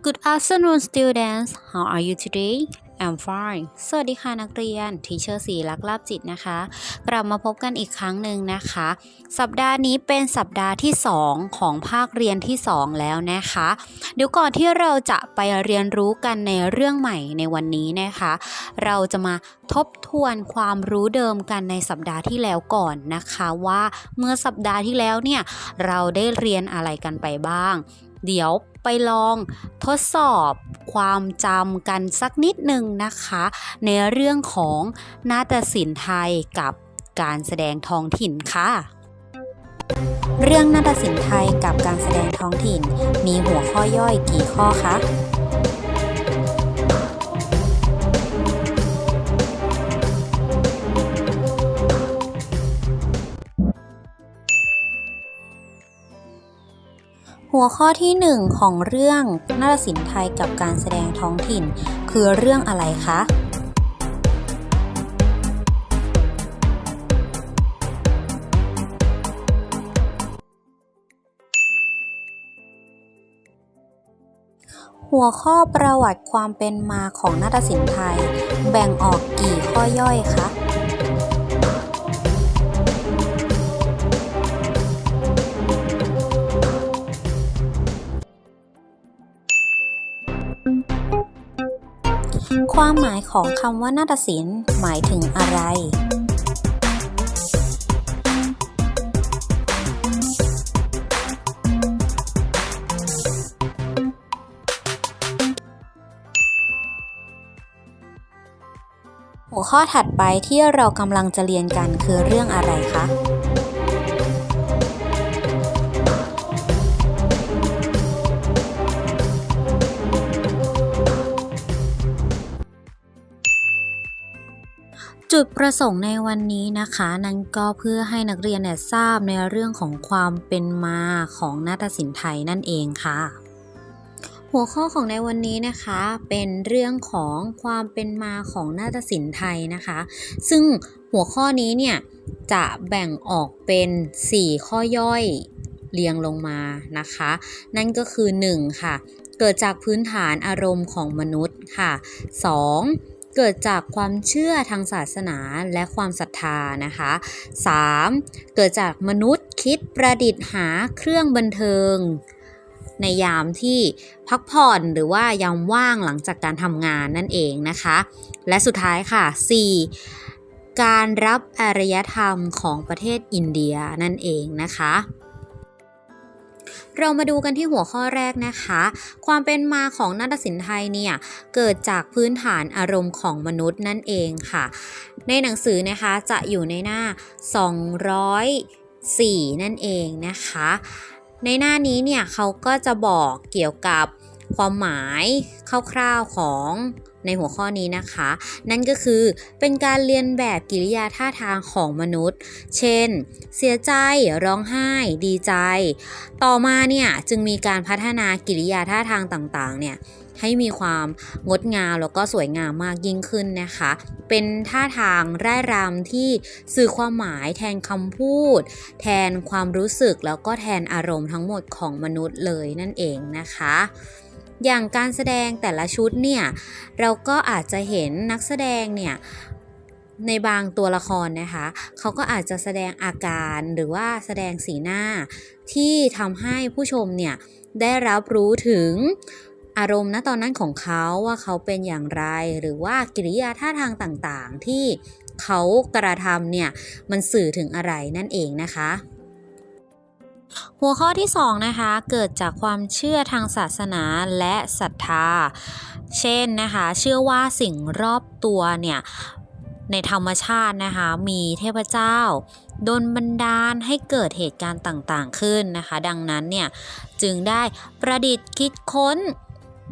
Good afternoon students how are you today I'm fine สวัสดีค่ะนักเรียนทีเชอร์สีลักลาบจิตนะคะ กลับมาพบกันอีกครั้งหนึ่งนะคะ สัปดาห์นี้เป็นสัปดาห์ที่ 2 ของภาคเรียนที่ 2 แล้วนะคะ เดี๋ยวก่อนที่เราจะไปเรียนรู้กันในเรื่องใหม่ในวันนี้นะคะ เราจะมาทบทวนความรู้เดิมกันในสัปดาห์ที่แล้วก่อนนะคะว่าเมื่อสัปดาห์ที่แล้วเนี่ยเราได้เรียนอะไรกันไปบ้าง เดี๋ยวไปลองทดสอบความจำกันสักนิดหนึ่งนะคะ ในเรื่องของนาฏศิลป์ไทยกับการแสดงท้องถิ่นค่ะ เรื่องนาฏศิลป์ไทยกับการแสดงท้องถิ่น มีหัวข้อย่อยกี่ข้อคะ หัวข้อที่ 1 ของเรื่องนาฏศิลป์ไทยกับการแสดงท้องถิ่น คือเรื่องอะไรคะหัวข้อประวัติความเป็นมาของนาฏศิลป์ไทย แบ่งออกกี่ข้อย่อยคะ ความหมายของคำว่านาฏศิลป์หมายถึงอะไร หัวข้อถัดไปที่เรากำลังจะเรียนกันคือเรื่องอะไรคะ จุดประสงค์ในวันนี้นะคะ นั้นก็เพื่อให้นักเรียนเนี่ยทราบในเรื่องของความเป็นมาของนาฏศิลป์ไทยนั่นเองค่ะ หัวข้อของในวันนี้นะคะเป็นเรื่องของความเป็นมาของนาฏศิลป์ไทยนะคะ ซึ่งหัวข้อนี้เนี่ยจะแบ่งออกเป็น 4 ข้อย่อยเรียงลงมานะคะ นั่นก็คือ 1. ค่ะ เกิดจากพื้นฐานอารมณ์ของมนุษย์ค่ะ 2. เกิดจากความเชื่อทางศาสนาและความศรัทธานะคะ 3. เกิดจากมนุษย์คิดประดิษฐ์หาเครื่องบันเทิง ในยามที่พักผ่อนหรือว่ายามว่างหลังจากการทำงานนั่นเองนะคะ และสุดท้ายค่ะ 4. การรับอารยธรรมของประเทศอินเดียนั่นเองนะคะ เรามาดูกันที่หัวข้อแรกนะคะ ความเป็นมาของนาฏศิลป์ไทยเนี่ยเกิดจากพื้นฐานอารมณ์ของมนุษย์นั่นเองค่ะ ในหนังสือนะคะจะอยู่ในหน้า 204 นั่นเองนะคะ ในหน้านี้เนี่ยเขาก็จะบอกเกี่ยวกับ ความหมายคร่าวๆของในหัวข้อนี้นะคะ นั่นก็คือเป็นการเรียนแบบกิริยาท่าทางของมนุษย์ เช่น เสียใจ ร้องไห้ ดีใจ ต่อมาเนี่ยจึงมีการพัฒนากิริยาท่าทางต่างๆ เนี่ยให้มีความงดงามแล้วก็สวยงามมากยิ่งขึ้นนะคะ เป็นท่าทางร่ายรำที่สื่อความหมายแทนคำพูด แทนความรู้สึกแล้วก็แทนอารมณ์ทั้งหมดของมนุษย์เลยนั่นเองนะคะ อย่างการแสดงแต่ละชุดเนี่ยเราก็อาจจะเห็นนักแสดงเนี่ยในบางตัวละครนะคะเขาก็อาจจะแสดงอาการหรือว่าแสดงสีหน้า ที่ทำให้ผู้ชมเนี่ยได้รับรู้ถึงอารมณ์ณตอนนั้นของเขาว่าเขาเป็นอย่างไร หรือว่ากิริยาท่าทางต่างๆ ที่เขากระทำเนี่ยมันสื่อถึงอะไรนั่นเองนะคะ หัวข้อที่2นะคะเกิดจากความเชื่อทางศาสนาและศรัทธา เช่นนะคะเชื่อว่าสิ่งรอบตัวเนี่ยในธรรมชาตินะคะมีเทพเจ้าโดนบันดาลให้เกิดเหตุการณ์ต่างๆขึ้นนะคะ ดังนั้นเนี่ยจึงได้ประดิษฐ์คิดค้น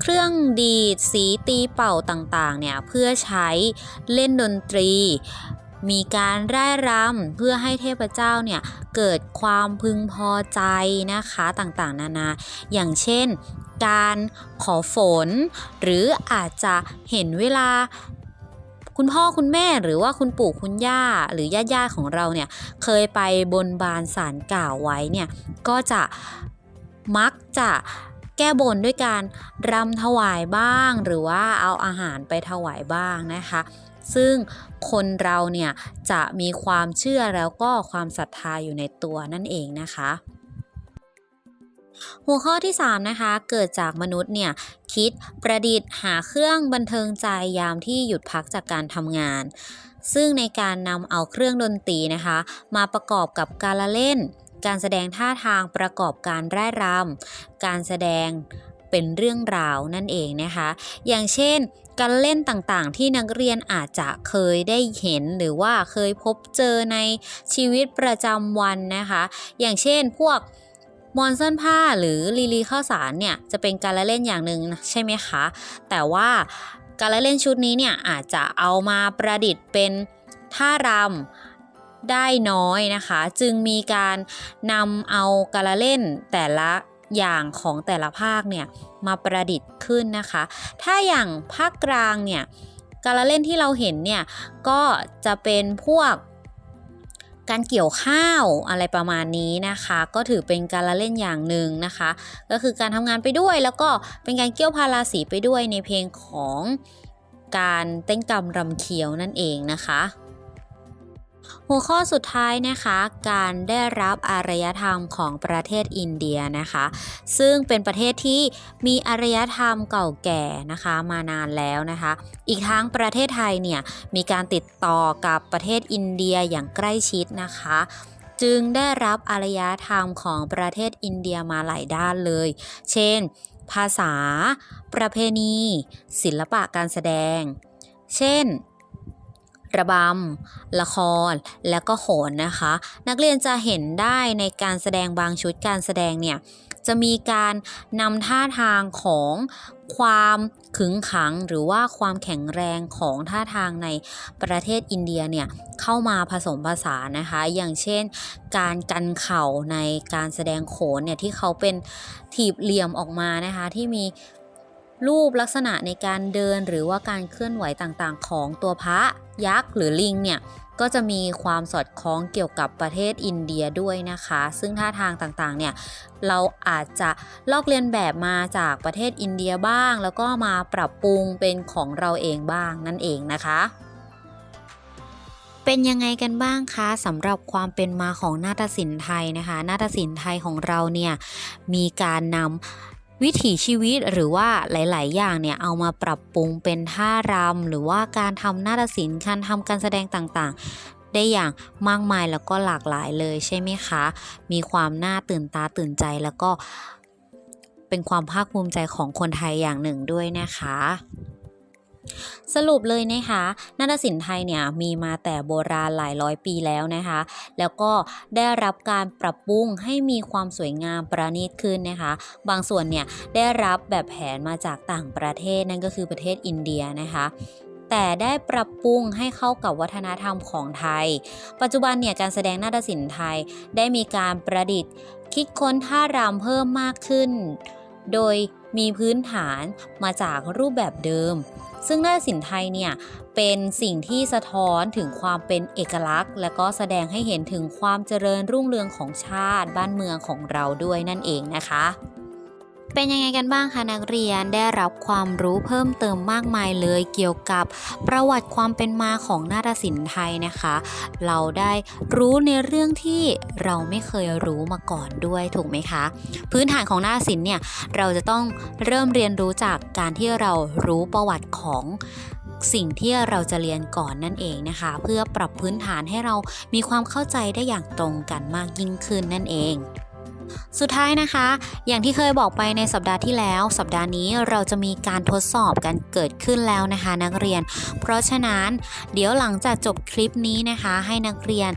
เครื่องดีดสีตีเป่าต่างๆเนี่ยเพื่อใช้เล่นดนตรี มีการร่ายรำเพื่อให้เทพเจ้าเนี่ยเกิดความพึงพอใจนะคะต่างๆ นานา อย่างเช่น การขอฝน หรืออาจจะเห็นเวลาคุณพ่อคุณแม่หรือว่าคุณปู่คุณย่าหรือญาติญาติๆของเราเนี่ยเคยไปบนบานสารกล่าวไว้เนี่ยก็จะมักจะแก้บนด้วยการรำถวายบ้าง หรือว่าเอาอาหารไปถวายบ้างนะคะ ซึ่งคนเราเนี่ยจะมีความเชื่อแล้วก็ความศรัทธาอยู่ในตัวนั่นเองนะคะหัวข้อที่ 3 นะคะ เกิดจากมนุษย์เนี่ย คิดประดิษฐ์หาเครื่องบันเทิงใจยามที่หยุดพักจากการทำงาน ซึ่งในการนำเอาเครื่องดนตรีนะคะ มาประกอบกับการละเล่น การแสดงท่าทางประกอบการร่ายรำการแสดงเป็นเรื่องราวนั่นเองนะคะ อย่างเช่น การเล่นต่างๆ ที่นักเรียนอาจจะเคยได้เห็นหรือว่าเคยพบเจอในชีวิตประจำวันนะคะ อย่างเช่นพวกมอนเส้นผ้าหรือลีลีข้าวสารเนี่ยจะเป็นการละเล่นอย่างหนึ่งใช่ไหมคะ แต่ว่าการละเล่นชุดนี้เนี่ยอาจจะเอามาประดิษฐ์เป็นท่ารำได้น้อยนะคะ จึงมีการนำเอาการละเล่นแต่ละ อย่างของแต่ละภาคเนี่ยมาประดิษฐ์ขึ้นนะคะ ถ้าอย่างภาคกลางเนี่ยการละเล่นที่เราเห็นเนี่ยก็จะเป็นพวกการเกี่ยวข้าวอะไรประมาณนี้นะคะ ก็ถือเป็นการละเล่นอย่างหนึ่งนะคะ ก็คือการทำงานไปด้วยแล้วก็เป็นการเกี่ยวพาราสีไปด้วยในเพลงของการเต้นกรรมรำเคียวนั่นเองนะคะ หัวข้อสุดท้ายนะคะ การได้รับอารยธรรมของประเทศอินเดียนะคะ ซึ่งเป็นประเทศที่มีอารยธรรมเก่าแก่นะคะมานานแล้วนะคะ อีกทั้งประเทศไทยเนี่ยมีการติดต่อกับประเทศอินเดียอย่างใกล้ชิดนะคะจึงได้รับอารยธรรมของประเทศอินเดียมาหลายด้านเลย เช่น ภาษา ประเพณี ศิลปะการแสดง เช่น ระบำ ละคร และก็โขนนะคะ นักเรียนจะเห็นได้ในการแสดงบางชุดการแสดงเนี่ยจะมีการนำท่าทางของความขึงขังหรือว่าความแข็งแรงของท่าทางในประเทศอินเดียเนี่ยเข้ามาผสมผสานนะคะ อย่างเช่น การกันเข่าในการแสดงโขนเนี่ยที่เขาเป็นถีบเหลี่ยมออกมานะคะที่มี รูปลักษณะในการเดินหรือว่าการเคลื่อนไหวต่างๆ ของตัวพระยักษ์หรือลิงเนี่ยก็จะมีความสอดคล้องเกี่ยวกับประเทศอินเดียด้วยนะคะ ซึ่งท่าทางต่างๆ เนี่ยเราอาจจะลอกเลียนแบบมาจากประเทศอินเดียบ้าง แล้วก็มาปรับปรุงเป็นของเราเองบ้างนั่นเองนะคะเป็นยังไงกันบ้างคะสำหรับความเป็นมาของนาฏศิลป์ไทยนะคะ นาฏศิลป์ไทยของเราเนี่ยมีการนำ วิถีชีวิตหรือว่าหลาย ๆ อย่างเนี่ยเอามาปรับปรุงเป็นท่ารำหรือว่าการทำนาฏศิลป์การทำการแสดงต่างๆ ได้อย่างมากมายแล้วก็หลากหลายเลยใช่ไหมคะ มีความน่าตื่นตาตื่นใจแล้วก็เป็นความภาคภูมิใจของคนไทยอย่างหนึ่งด้วยนะคะ สรุปเลยนะคะนาฏศิลป์ไทยเนี่ยมีมาแต่โบราณหลายร้อยปีแล้วนะคะ แล้วก็ได้รับการปรับปรุงให้มีความสวยงามประณีตขึ้นนะคะ บางส่วนเนี่ยได้รับแบบแผนมาจากต่างประเทศนั่นก็คือประเทศอินเดียนะคะแต่ได้ปรับปรุงให้เข้ากับวัฒนธรรมของไทย ปัจจุบันเนี่ยการแสดงนาฏศิลป์ไทยได้มีการประดิษฐ์ คิดค้นท่ารำเพิ่มมากขึ้น โดยมีพื้นฐานมาจากรูปแบบเดิม ซึ่งหน้าสินไทยเนี่ยเป็นสิ่งที่สะท้อนถึงความเป็นเอกลักษณ์ และก็แสดงให้เห็นถึงความเจริญรุ่งเรืองของชาติบ้านเมืองของเราด้วยนั่นเองนะคะ เป็นยังไงกันบ้างคะนักเรียนได้รับความรู้เพิ่มเติมมากมายเลยเกี่ยวกับประวัติความเป็นมาของนาฏศิลป์ไทยนะคะ เราได้รู้ในเรื่องที่เราไม่เคยรู้มาก่อนด้วยถูกไหมคะ พื้นฐานของนาฏศิลป์เนี่ยเราจะต้องเริ่มเรียนรู้จากการที่เรารู้ประวัติของสิ่งที่เราจะเรียนก่อนนั่นเองนะคะ เพื่อปรับพื้นฐานให้เรามีความเข้าใจได้อย่างตรงกันมากยิ่งขึ้นนั่นเอง สุดท้ายนะคะ อย่างที่เคยบอกไปในสัปดาห์ที่แล้ว สัปดาห์นี้เราจะมีการทดสอบกันเกิดขึ้นแล้วนะคะ นักเรียน เพราะฉะนั้นเดี๋ยวหลังจากจบคลิปนี้นะคะ ให้นักเรียน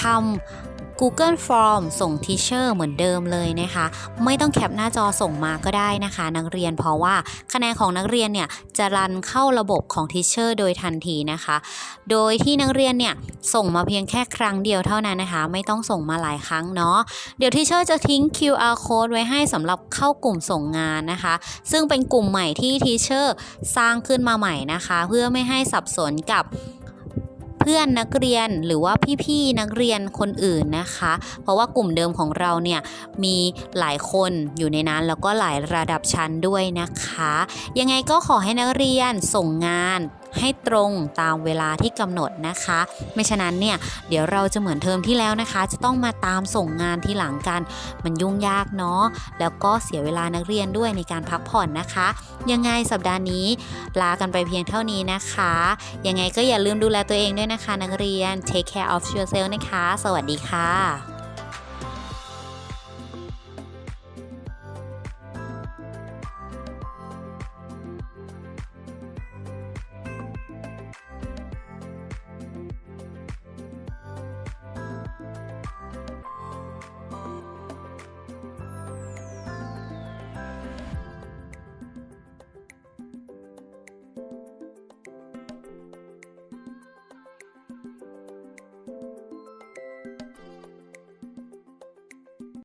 ทำ Google Form ส่ง Teacher เหมือนเดิมเลยนะคะ ไม่ต้องแคปหน้าจอส่งมาก็ได้นะคะ นักเรียนเพราะว่าคะแนนของนักเรียนเนี่ยจะรันเข้าระบบของ Teacher โดยทันทีนะคะ โดยที่นักเรียนเนี่ยส่งมาเพียงแค่ครั้งเดียวเท่านั้นนะคะ ไม่ต้องส่งมาหลายครั้งเนาะเดี๋ยว Teacher จะทิ้ง QR code ไว้ให้สำหรับเข้ากลุ่มส่งงานนะคะ ซึ่งเป็นกลุ่มใหม่ที่ Teacher สร้างขึ้นมาใหม่นะคะ เพื่อไม่ให้สับสนกับ พื่อนนักเรียนหรือว่าพี่ๆนักเรียนคนอื่นนะคะ เพราะว่ากลุ่มเดิมของเราเนี่ยมีหลายคนอยู่ในนั้นแล้วก็หลายระดับชั้นด้วยนะคะ ยังไงก็ขอให้นักเรียนส่งงาน ให้ตรงตามเวลาที่กำหนดนะคะ ไม่ฉะนั้นเนี่ยเดี๋ยวเราจะเหมือนเทอมที่แล้วนะคะ จะต้องมาตามส่งงานที่หลังกัน มันยุ่งยากเนาะแล้วก็เสียเวลานักเรียนด้วยในการพักผ่อนนะคะ ยังไงสัปดาห์นี้ลากันไปเพียงเท่านี้นะคะ ยังไงก็อย่าลืมดูแลตัวเองด้วยนะคะ นักเรียน take care of yourself นะคะ สวัสดีค่ะ